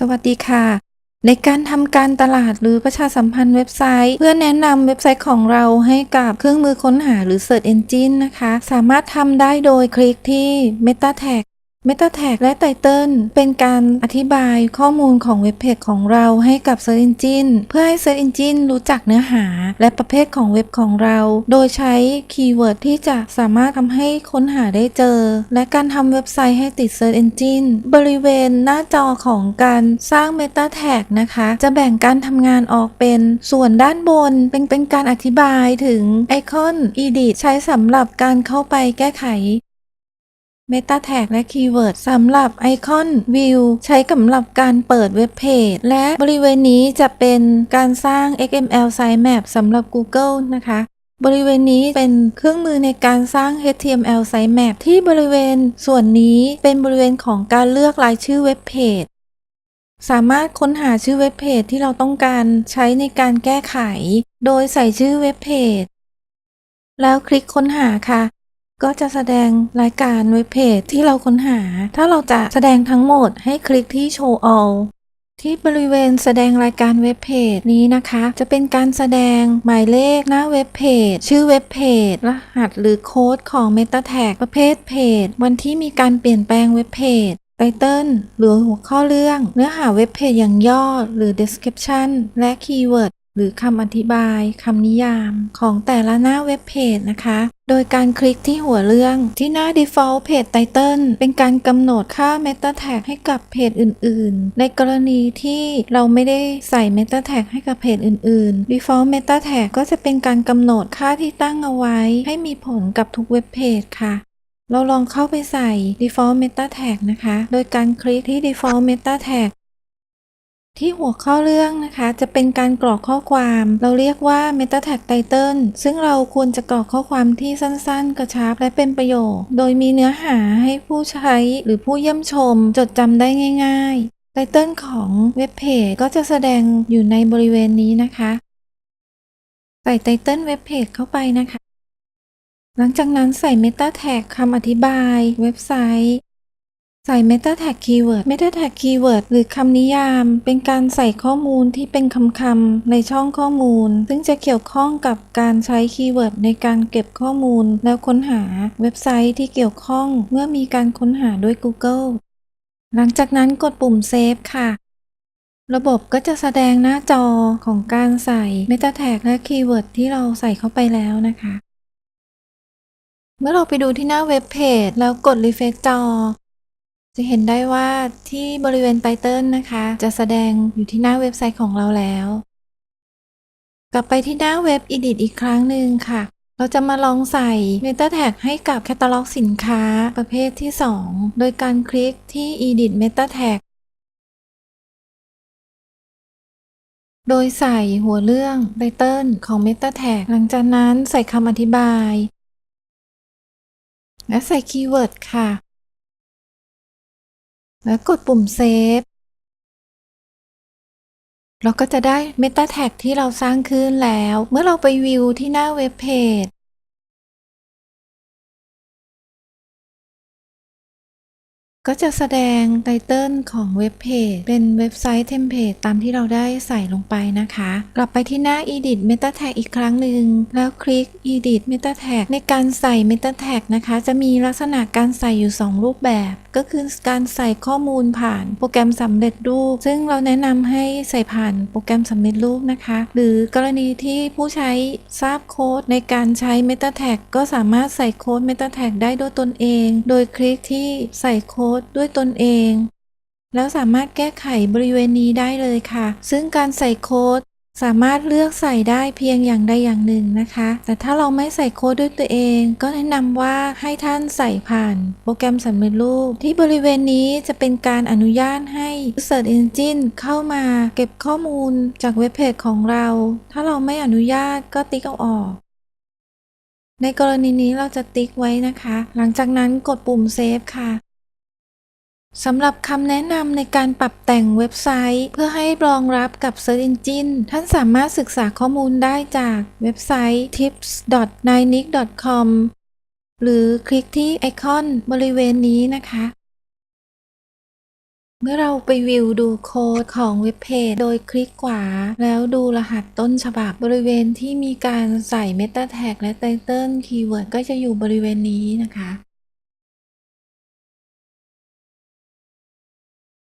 สวัสดีค่ะ ในการทำการตลาดหรือประชาสัมพันธ์เว็บไซต์ เพื่อแนะนำเว็บไซต์ของเราให้กับเครื่องมือค้นหาหรือ Search Engine นะคะ สามารถทำได้โดยคลิกที่ Meta Tag Meta Tag และ Title เป็นการอธิบายข้อมูลของเว็บเพจของเราให้กับ Search Engine เพื่อให้ Search Engine รู้จักเนื้อหา และประเภทของเว็บของเรา โดยใช้คีย์เวิร์ดที่จะสามารถทำให้ค้นหาได้เจอ และการทำเว็บไซต์ให้ติด Search Engine บริเวณหน้าจอของการสร้าง Meta Tag นะคะ จะแบ่งการทำงานออกเป็นส่วนด้านบน เป็นเป็นการอธิบายถึงไอคอน Edit ใช้สำหรับการเข้าไปแก้ไข Meta Tag และ Keyword สำหรับไอคอน View ใช้สำหรับการเปิดเว็บเพจ และบริเวณนี้จะเป็นการสร้าง XML sitemap สำหรับ Google นะคะ บริเวณนี้เป็นเครื่องมือในการสร้าง HTML sitemap ที่บริเวณส่วนนี้เป็นบริเวณของการเลือกรายชื่อเว็บเพจ สามารถค้นหาชื่อเว็บเพจที่เราต้องการใช้ในการแก้ไข โดยใส่ชื่อเว็บเพจแล้วคลิกค้นหาค่ะ ก็จะแสดงรายการเว็บเพจที่เราค้นหา ถ้าเราจะแสดงทั้งหมดให้คลิกที่ Show All ที่บริเวณแสดงรายการเว็บเพจนี้นะคะ จะเป็นการแสดงหมายเลขหน้าเว็บเพจ ชื่อเว็บเพจ รหัสหรือโค้ดของ Meta Tag ประเภทเพจ วันที่มีการเปลี่ยนแปลงเว็บเพจไตเติลหรือหัวข้อเรื่อง เนื้อหาเว็บเพจอย่างย่อหรือ description และคีย์เวิร์ด หรือคำอธิบายคำนิยามของแต่ละหน้าเว็บเพจนะคะ โดยการคลิกที่หัวเรื่องที่หน้า default page title เป็นการกำหนดค่า meta tag ให้กับเพจอื่น ๆ ในกรณีที่เราไม่ได้ใส่ meta tag ให้กับเพจอื่น ๆ default meta tag ก็จะเป็นการกำหนดค่าที่ตั้งเอาไว้ ให้มีผลกับทุกเว็บเพจค่ะเราลองเข้าไปใส่ default meta tag นะคะ โดยการคลิกที่ default meta tag ที่หัวข้อเรื่องนะคะจะเป็นการกรอกข้อความเราเรียกว่า meta tag title ซึ่งเราควรจะกรอกข้อความที่สั้นๆ กระชับและเป็นประโยชน์ โดยมีเนื้อหาให้ผู้ใช้หรือผู้เยี่ยมชม จดจำได้ง่ายๆ ไตเติลของเว็บเพจก็จะแสดงอยู่ในบริเวณนี้นะคะ ใส่ไตเติลเว็บเพจเข้าไปนะคะ หลังจากนั้นใส่ Meta Tag คำอธิบาย เว็บไซต์ ใส่ Meta Tag Keyword Meta Tag Keyword หรือคำนิยาม เป็นการใส่ข้อมูลที่เป็นคำคำๆในช่องข้อมูล ซึ่งจะเกี่ยวข้องกับการใช้คีย์เวิร์ดในการเก็บข้อมูล แล้วค้นหาเว็บไซต์ที่เกี่ยวข้องเมื่อมีการค้นหาด้วย Google หลังจากนั้นกดปุ่ม Save ค่ะ ระบบก็จะแสดงหน้าจอของการใส่ Meta Tag และคีย์เวิร์ดที่เราใส่เข้าไปแล้วนะคะ เมื่อเราไปดูที่หน้าเว็บเพจแล้วกด refresh จอ จะเห็นได้ว่าที่บริเวณไตเติลนะคะ จะแสดงอยู่ที่หน้าเว็บไซต์ของเราแล้ว กลับไปที่หน้าเว็บ Edit อีกครั้งหนึ่งค่ะ เราจะมาลองใส่ Meta Tag ให้กับแคตตาล็อกสินค้าประเภทที่ 2 โดยการคลิกที่ Edit Meta Tag โดยใส่หัวเรื่องไตเติลของ Meta Tag หลังจากนั้นใส่คำอธิบาย และใส่คีย์เวิร์ดค่ะ แล้วกดปุ่มเซฟเราก็จะได้ Meta Tag ที่เราสร้างขึ้นแล้ว เมื่อเราไปวิวที่หน้าเว็บเพจ ก็จะแสดงไตเติลของเว็บเพจเป็นเว็บไซต์เทมเพลตตามที่เราได้ใส่ลงไปนะคะ กลับไปที่หน้า Edit Meta Tag อีกครั้งหนึ่ง แล้วคลิก Edit Meta Tag ในการใส่ Meta Tag นะคะ จะมีลักษณะการใส่อยู่ 2 รูปแบบ ก็คือการใส่ข้อมูลผ่านโปรแกรมสำเร็จรูป ซึ่งเราแนะนำให้ใส่ผ่านโปรแกรมสำเร็จรูปนะคะ หรือกรณีที่ผู้ใช้ทราบโค้ดในการใช้ Meta Tag ก็สามารถใส่โค้ด Meta Tag ได้ด้วยตนเอง โดยคลิกที่ใส่โค้ดด้วยตนเอง แล้วสามารถแก้ไขบริเวณนี้ได้เลยค่ะ ซึ่งการใส่โค้ดสามารถเลือกใส่ได้เพียงอย่างใดอย่างหนึ่งนะคะ แต่ถ้าเราไม่ใส่โค้ดด้วยตัวเอง ก็แนะนำว่าให้ท่านใส่ผ่านโปรแกรมสำเร็จรูป ที่บริเวณนี้จะเป็นการอนุญาตให้ Search Engine เข้ามาเก็บข้อมูลจากเว็บเพจของเรา ถ้าเราไม่อนุญาตก็ติ๊กเอาออก ในกรณีนี้เราจะติ๊กไว้นะคะ หลังจากนั้นกดปุ่มเซฟค่ะ สำหรับคำแนะนำในการปรับแต่งเว็บไซต์ เพื่อให้รองรับกับ Search Engine ท่านสามารถศึกษาข้อมูลได้จากเว็บไซต์ tips.ninic.com หรือคลิกที่ไอคอนบริเวณนี้นะคะ เมื่อเราไปวิวดูโค้ดของเว็บเพจโดยคลิกขวา แล้วดูรหัสต้นฉบับบริเวณที่มีการใส่ Meta Tag และ Title Keyword ก็จะอยู่บริเวณนี้นะคะ